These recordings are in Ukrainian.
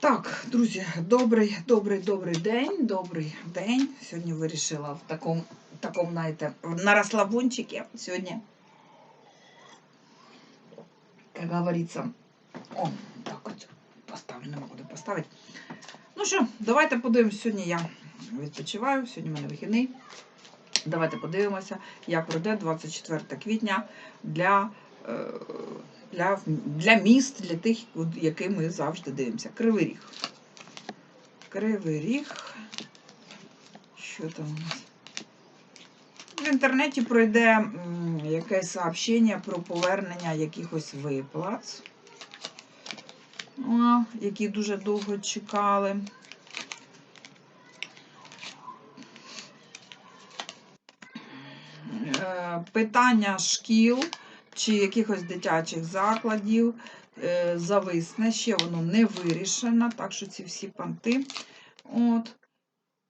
Так, друзі, добрий, добрий, добрий день, добрий день. Сьогодні вирішила в такому, такому, знаєте, на розслабончике. Сьогодні, як говориться, о, так от поставлю, нема куди поставити. Ну що, давайте подивимось. Сьогодні я відпочиваю, сьогодні в мене вихідний. Давайте подивимося, як пройде 24 квітня для, е, для, для міст, для тих, які ми завжди дивимося. Кривий ріг. Кривий ріг. Що там у нас? В інтернеті пройде якесь сообщення про повернення якихось виплат, які дуже довго чекали. Е, питання шкіл чи якихось дитячих закладів е, зависне, ще воно не вирішено, так що ці всі панти. От.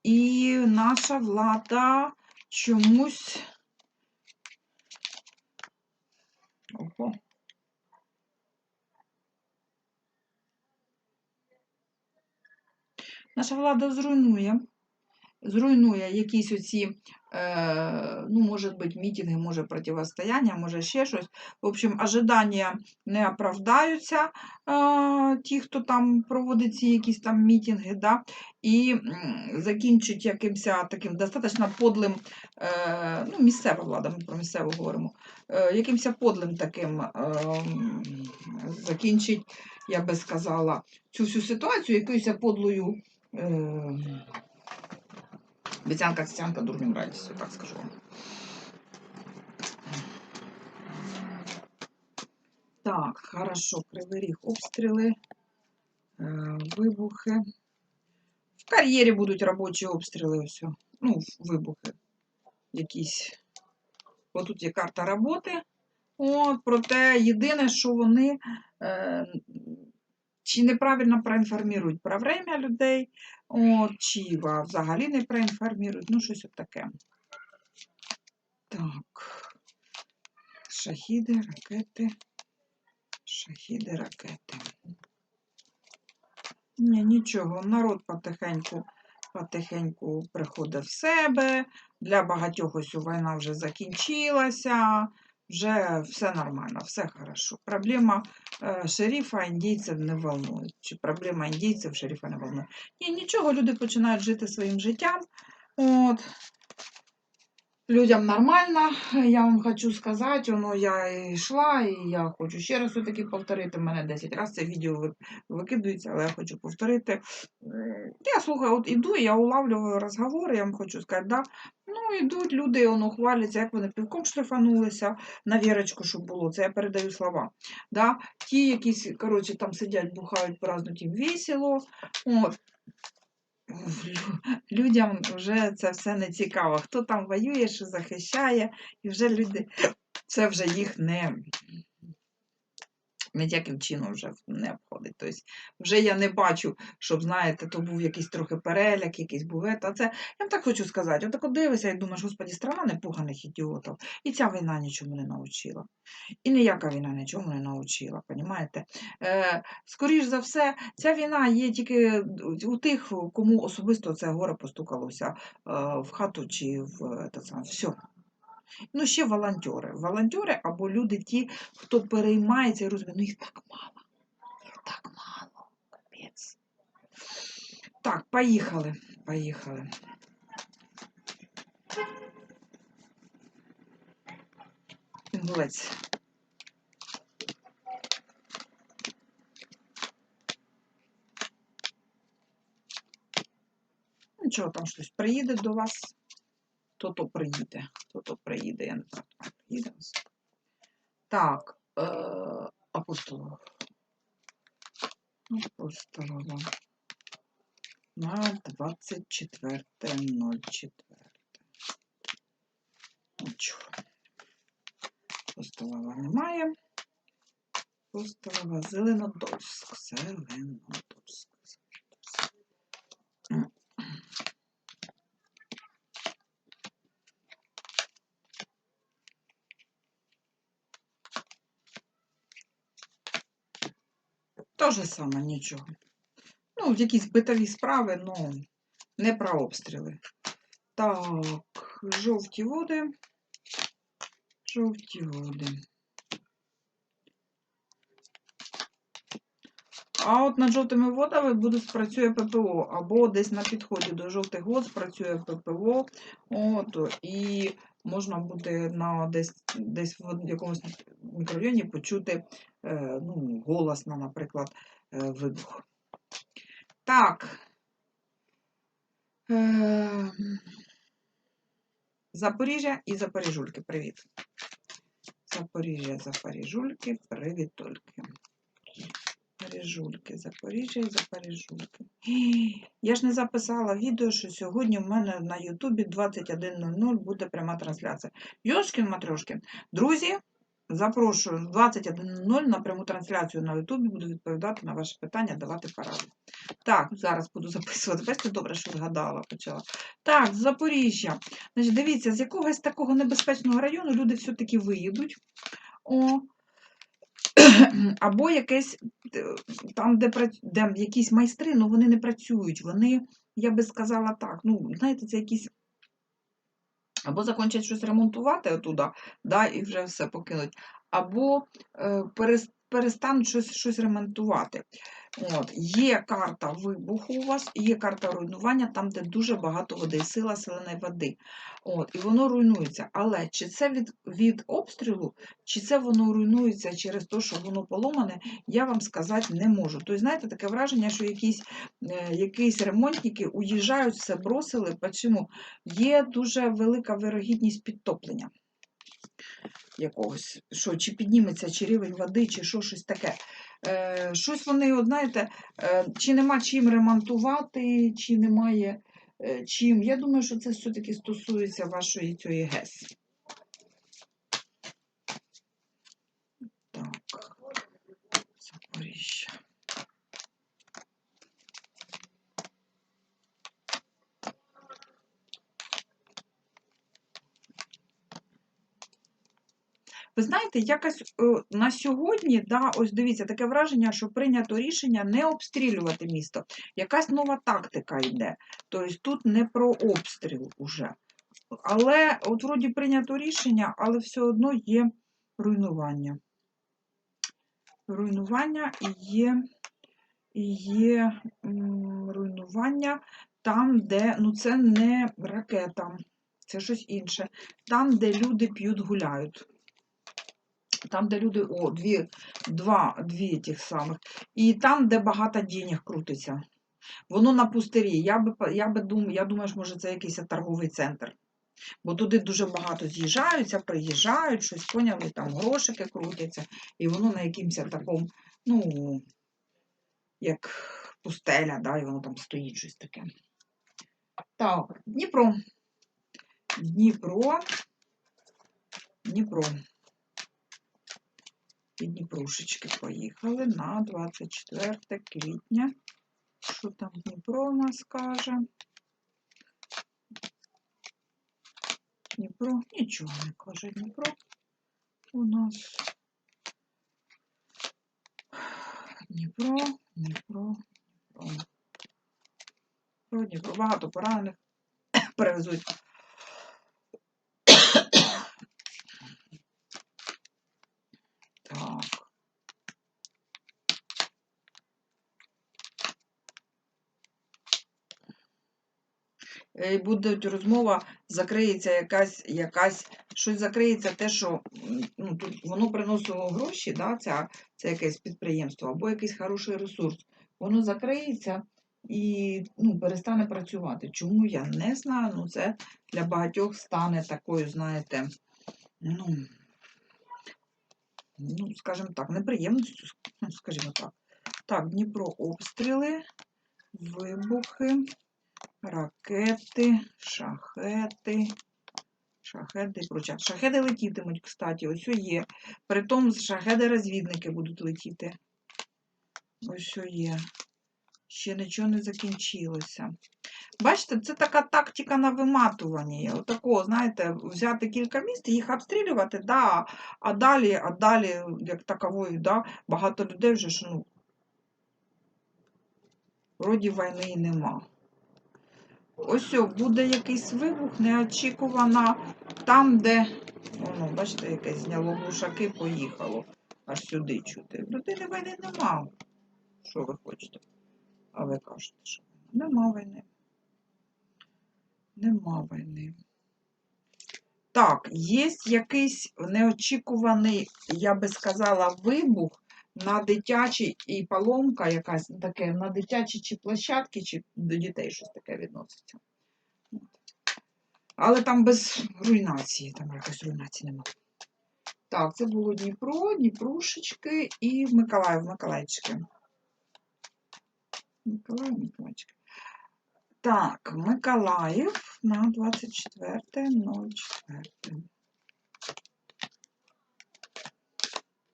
І наша влада чомусь. Ого. Наша влада зруйнує. Зруйнує якісь оці, ну, може бути, мітинги, може протистояння, може ще щось. В общем, ожидання не оправдаються е, ті, хто там проводить ці якісь там мітинги, да? і закінчить якимось таким достатньо подлим, е, ну, місцева влада, ми про місцеву говоримо, якимось подлим таким закінчить, я би сказала, цю всю ситуацію якоюсь подлою. Обіцянка, цянка, дурним радістю, так скажу вам. Так, хорошо, Кривий Ріг, обстріли, е, вибухи. В кар'єрі будуть робочі обстріли, ось. Ну, вибухи якісь. Отут є карта роботи. От, проте єдине, що вони е, чи неправильно проінформують про время людей, от, чи взагалі не проінформують, ну, щось от таке. Так. Шахіди, ракети. Шахіди, ракети. Ні, нічого, народ потихеньку, потихеньку приходить в себе. Для багатьох ось війна вже закінчилася, вже все нормально, все хорошо. Проблема шерифа індійців не волнують, Чи проблема індійців шерифа не волнує. Ні, нічого, люди починають жити своїм життям. От. Людям нормально, я вам хочу сказати, воно я йшла, і я хочу ще раз все-таки повторити. У мене 10 разів це відео ви- викидується, але я хочу повторити. Я слухаю, от іду, я улавлюю розговори, я вам хочу сказати, да. Ну, йдуть люди, воно хваляться, як вони півком шліфанулися на вірочку, щоб було. Це я передаю слова. Да. Ті якісь, коротше, там сидять, бухають, празднують їм весело. От. Лю- Людям вже це все не цікаво. Хто там воює, що захищає, і вже люди, це вже їх не, ніяким чином вже не обходить. Тобто вже я не бачу, щоб, знаєте, то був якийсь трохи переляк, якийсь був ета. Це, я вам так хочу сказати, отак от дивишся і думаєш, господі, страна непуганих ідіотів. І ця війна нічому не навчила. І ніяка війна нічому не навчила, понімаєте? Е, скоріш за все, ця війна є тільки у тих, кому особисто це горе постукалося е, в хату чи в е, те. Все. Ну, ще волонтери. Волонтери або люди ті, хто переймається і розуміє, ну їх так мало. Їх так мало. Капець. Так, поїхали. Поїхали. Інгулець. Нічого, там щось приїде до вас. То-то приїде. То-то приїде, я не знаю, приїде. Так, е, апостолова. Апостолова. На 24.04. Нічого. Апостолова немає. Апостолова Зеленодольськ. Зеленодольськ. То же саме, нічого. Ну, якісь битові справи, ну, не про обстріли. Так, жовті води. Жовті води. А от над жовтими водами буде спрацює ППО, або десь на підході до жовтих вод спрацює ППО. От, і можна буде на десь, десь в якомусь мікрорайоні почути е, ну, голосно, наприклад, е, вибух. Так. Е, Запоріжжя і Запоріжульки. Привіт. Запоріжжя, Запоріжульки, привіт тільки. Запоріжульки, Запоріжжя і Запоріжульки. Я ж не записала відео, що сьогодні в мене на Ютубі 21.00 буде пряма трансляція. Йошкін Матрьошкін. Друзі, запрошую в 21.00 на пряму трансляцію на Ютубі, буду відповідати на ваші питання, давати поради. Так, зараз буду записувати. Бачите, добре, що згадала, почала. Так, з Запоріжжя. Значить, дивіться, з якогось такого небезпечного району люди все-таки виїдуть. О, або якесь е, там, де, де якісь майстри, ну вони не працюють. Вони, я би сказала так, ну, знаєте, це якісь. Або закончать щось ремонтувати отуда, да, і вже все покинуть, або е, перестануть щось, щось ремонтувати. От, є карта вибуху у вас, є карта руйнування, там, де дуже багато води, сила селеної води. От, і воно руйнується. Але чи це від, від обстрілу, чи це воно руйнується через те, що воно поломане, я вам сказати не можу. Тобто, знаєте, таке враження, що якісь, е, якісь ремонтники уїжджають, все бросили. Чому? Є дуже велика вирогідність підтоплення якогось, що чи підніметься, чи рівень води, чи що щось таке. Е, щось вони, от знаєте, е, чи нема чим ремонтувати, чи немає е, чим. Я думаю, що це все-таки стосується вашої цієї ГЕС. Так, Запоріжжя. Ви знаєте, якось е, на сьогодні, да, ось дивіться, таке враження, що прийнято рішення не обстрілювати місто. Якась нова тактика йде. Тобто тут не про обстріл уже. Але от вроді прийнято рішення, але все одно є руйнування. Руйнування і є, є руйнування там, де ну це не ракета, це щось інше. Там, де люди п'ють, гуляють. Там, де люди, о, дві, два, дві тих самих. І там, де багато денег крутиться. Воно на пустирі. Я би, я би дум, я думаю, що може це якийсь торговий центр. Бо туди дуже багато з'їжджаються, приїжджають, щось поняли, там грошики крутяться, і воно на якимось такому, ну, як пустеля, да, і воно там стоїть щось таке. Так, Дніпро. Дніпро. Дніпро. Дніпрушечки поїхали на 24 квітня. Що там Дніпро у нас каже? Дніпро, нічого не каже Дніпро. У нас Дніпро, Дніпро, Дніпро. Про Дніпро. Багато поранених перевезуть. Так. Е, Буде розмова, закриється якась, якась, щось закриється те, що ну, тут воно приносило гроші, да, ця, це якесь підприємство, або якийсь хороший ресурс. Воно закриється і ну, перестане працювати. Чому я не знаю, ну це для багатьох стане такою, знаєте, ну, ну, скажімо так, неприємністю, скажімо так. Так, Дніпро обстріли, вибухи, ракети, шахети, шахеди і. Шахеди летітимуть, кстати, ось є. Притом шахеди-розвідники будуть летіти. Ось є. Ще нічого не закінчилося. Бачите, це така тактика на виматування. Отакого, знаєте, взяти кілька міст їх обстрілювати, да, а далі, а далі, як такової, да, багато людей вже ж, ну, вроді війни і нема. Ось буде якийсь вибух неочікувано там, де, воно, бачите, якесь зняло глушаки, поїхало. Аж сюди чути. Людини війни нема. Що ви хочете? А ви кажете, що нема війни. Нема війни. Так, є якийсь неочікуваний, я би сказала, вибух на дитячій і поломка якась таке на дитячій чи площадці, чи до дітей щось таке відноситься. Але там без руйнації, там якось руйнації немає. Так, це було Дніпро, Дніпрушечки і Миколаїв, Миколаївчики. Миколаїв, Миколаївчики. Так, Миколаїв на 24.04.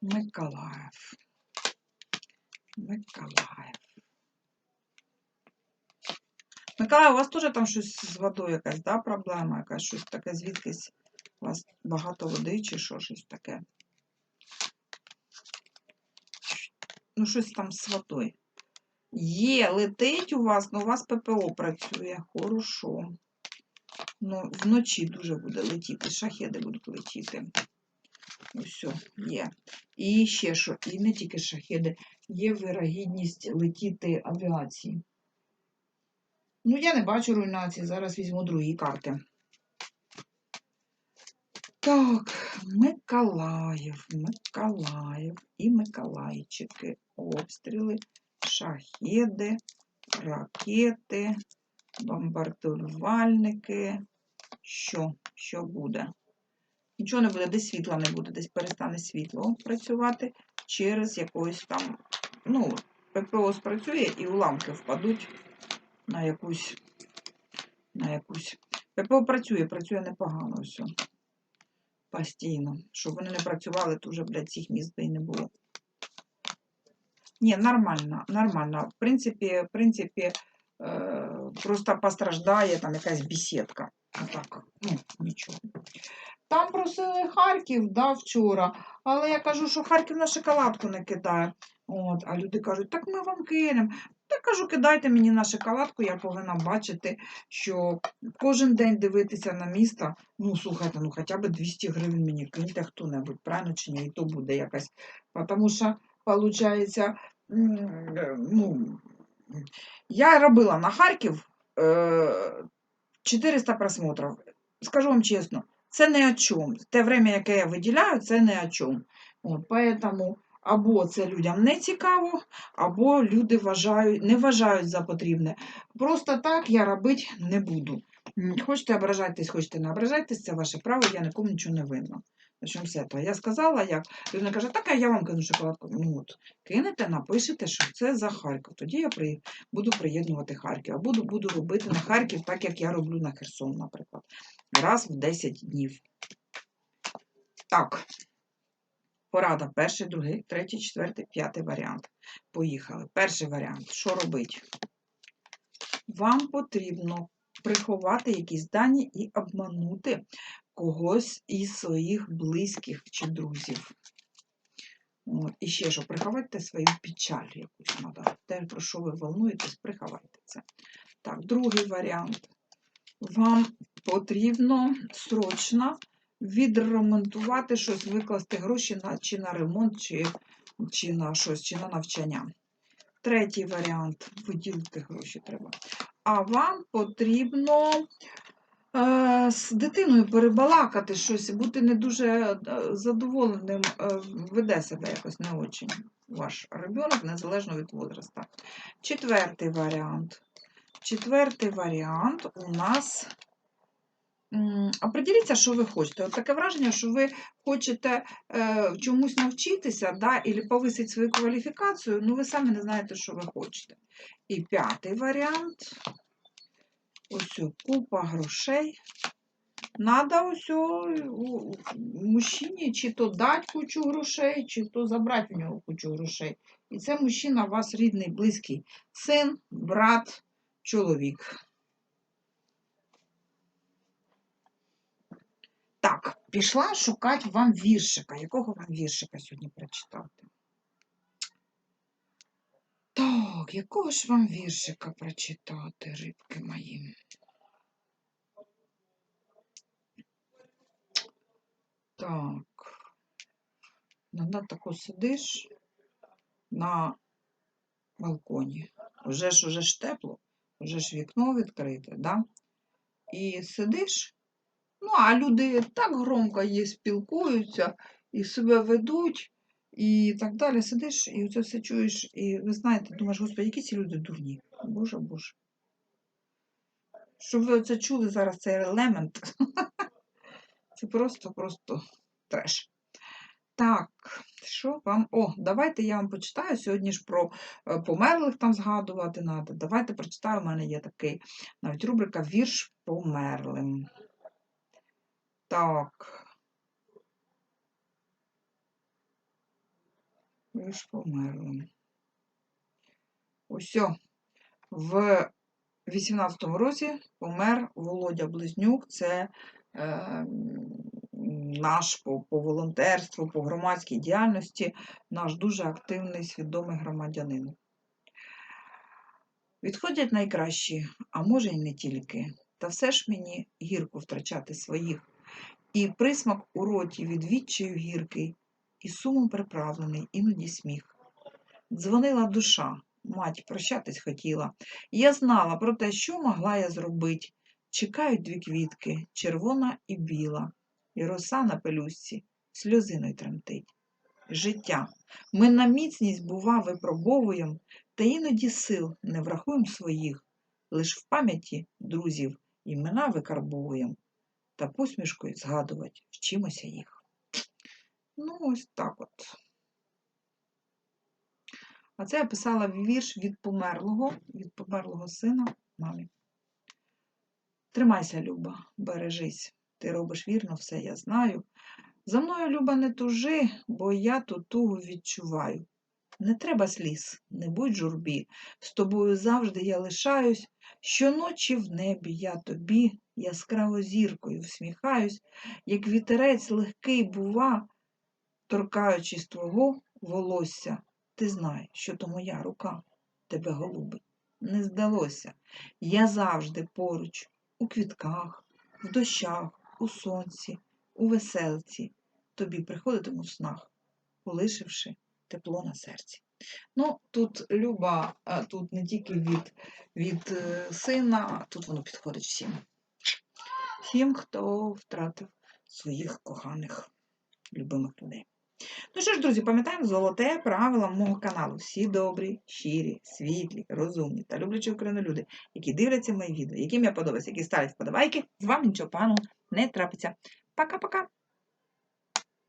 Миколаїв. Миколаїв. Миколаїв, у вас теж там щось з водою якась, да, проблема? Якась щось таке, звідкись у вас багато води чи що, щось таке? Ну, щось там з водою. Є, летить у вас, ну у вас ППО працює. Хорошо. Ну, вночі дуже буде летіти, шахеди будуть летіти. Ось, є. І ще що, і не тільки шахеди, є вирогідність летіти авіації. Ну, я не бачу руйнації, зараз візьму другі карти. Так, Миколаїв, Миколаїв і Миколаївчики. Обстріли, шахеди, ракети, бомбардувальники. Що? Що буде? Нічого не буде, десь світла не буде, десь перестане світло працювати через якоїсь там, ну, ППО спрацює і уламки впадуть на якусь, на якусь. ППО працює, працює непогано все. Постійно. Щоб вони не працювали, то вже, блядь, цих міст і не було. Ні, нормально, нормально. В принципі, в принципі, е, просто постраждає там якась бесідка. А так, ну, нічого. Там просили Харків, да, вчора. Але я кажу, що Харків на шоколадку не кидає. От, а люди кажуть, так ми вам кинемо. Я кажу, кидайте мені на шоколадку, я повинна бачити, що кожен день дивитися на місто, ну, слухайте, ну хоча б 200 гривень мені киньте хто-небудь, правильно чи ні, і то буде якась. Тому що, виходить, ну, я робила на Харків е, 400 просмотрів. Скажу вам чесно, це не о чому. Те время, яке я виділяю, це не о чому. От, або це людям не цікаво, або люди вважають, не вважають за потрібне. Просто так я робити не буду. Хочете ображайтесь, хочете не ображайтесь, це ваше право, я нікому нічого не винна. З цього. Я сказала, як людина каже, так, а я вам кину шоколадку. Ну от, кинете, напишете, що це за Харків. Тоді я при... буду приєднувати Харків. А буду, буду робити на Харків, так як я роблю на Херсон, наприклад. Раз в 10 днів. Так. Порада. Перший, другий, третій, четвертий, п'ятий варіант. Поїхали. Перший варіант. Що робити? Вам потрібно приховати якісь дані і обманути когось із своїх близьких чи друзів. І ще що, приховайте свою печаль якусь треба. Те, про що ви волнуєтесь, приховайте це. Так, другий варіант. Вам потрібно срочно відремонтувати щось, викласти гроші на, чи на ремонт, чи, чи на щось, чи на навчання. Третій варіант виділити гроші треба. А вам потрібно з дитиною перебалакати щось, бути не дуже е, задоволеним, е, веде себе якось не очень ваш ребенок, незалежно від возрасту. Четвертий варіант. Четвертий варіант у нас. Определіться, що ви хочете. От таке враження, що ви хочете е, чомусь навчитися, да, або повисити свою кваліфікацію, ну ви самі не знаєте, що ви хочете. І п'ятий варіант. Ось купа грошей. Надо ось у- у мужчині чи то дати кучу грошей, чи то забрати в нього кучу грошей. І це мужчина, у вас рідний, близький син, брат, чоловік. Так, пішла шукати вам віршика. Якого вам віршика сьогодні прочитати? Так, якого ж вам віршика прочитати, рибки мої? Так. Иногда тако сидиш на балконі. Уже ж уже ж тепло, вже ж вікно відкрите, да? І сидиш, ну, а люди так громко є, спілкуються і себе ведуть, і так далі. Сидиш, і це все чуєш, і ви знаєте, думаєш, господи, які ці люди дурні. Боже, Боже. Щоб ви це чули зараз цей елемент. Це просто-просто треш. Так, що вам? О, давайте я вам почитаю. Сьогодні ж про е, померлих там згадувати треба. Давайте прочитаю, у мене є такий навіть рубрика Вірш померлим. Так. Вірш померлим. Ось. В 18-му році помер Володя Близнюк. Це е, наш по, по волонтерству, по громадській діяльності, наш дуже активний свідомий громадянин. Відходять найкращі, а може й не тільки. Та все ж мені гірко втрачати своїх. І присмак у роті від відчаю гіркий, і сумом приправлений, іноді сміх. Дзвонила душа, мать прощатись хотіла. Я знала про те, що могла я зробити. Чекають дві квітки, червона і біла, і роса на пелюстці сльозиною тремтить. Життя. Ми на міцність, бува, випробовуєм, та іноді сил не врахуєм своїх, лиш в пам'яті друзів імена викарбовуєм, та посмішкою згадувати вчимося їх. Ну, ось так от. А це я писала вірш від померлого, від померлого сина мамі. Тримайся, Люба, бережись. Ти робиш вірно все, я знаю. За мною, Люба, не тужи, бо я ту тугу відчуваю. Не треба сліз, не будь журбі, з тобою завжди я лишаюсь. Щоночі в небі я тобі яскраво зіркою всміхаюсь, як вітерець легкий, бува, торкаючись твого волосся. Ти знай, що то моя рука тебе голубить. Не здалося. Я завжди поруч, у квітках, в дощах, у сонці, у веселці. Тобі приходитиму в снах, полишивши тепло на серці. Ну, тут Люба, тут не тільки від, від е, сина, тут воно підходить всім. Всім, хто втратив своїх коханих, любимих людей. Ну що ж, друзі, пам'ятаємо золоте правило мого каналу. Всі добрі, щирі, світлі, розумні та люблячі Україну люди, які дивляться мої відео, яким я подобаюся, які ставлять вподобайки, з вами нічого пану не трапиться. Пока-пока!